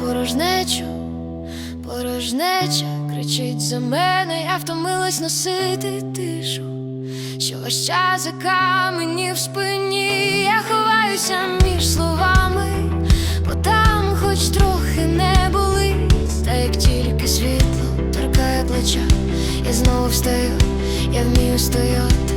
порожнечу, порожнеча кричить за мене, я втомилась носити тишу, що час за камені в спині, я ховаюся між словами, бо там хоч трохи не болить, та як тільки світло торкає плеча, я знову встаю, я вмію стояти.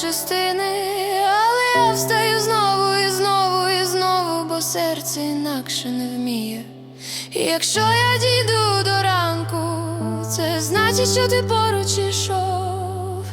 частини, але я встаю знову і знову і знову, бо серце інакше не вміє. І Якщо я дійду до ранку, це значить, що ти поруч ішов.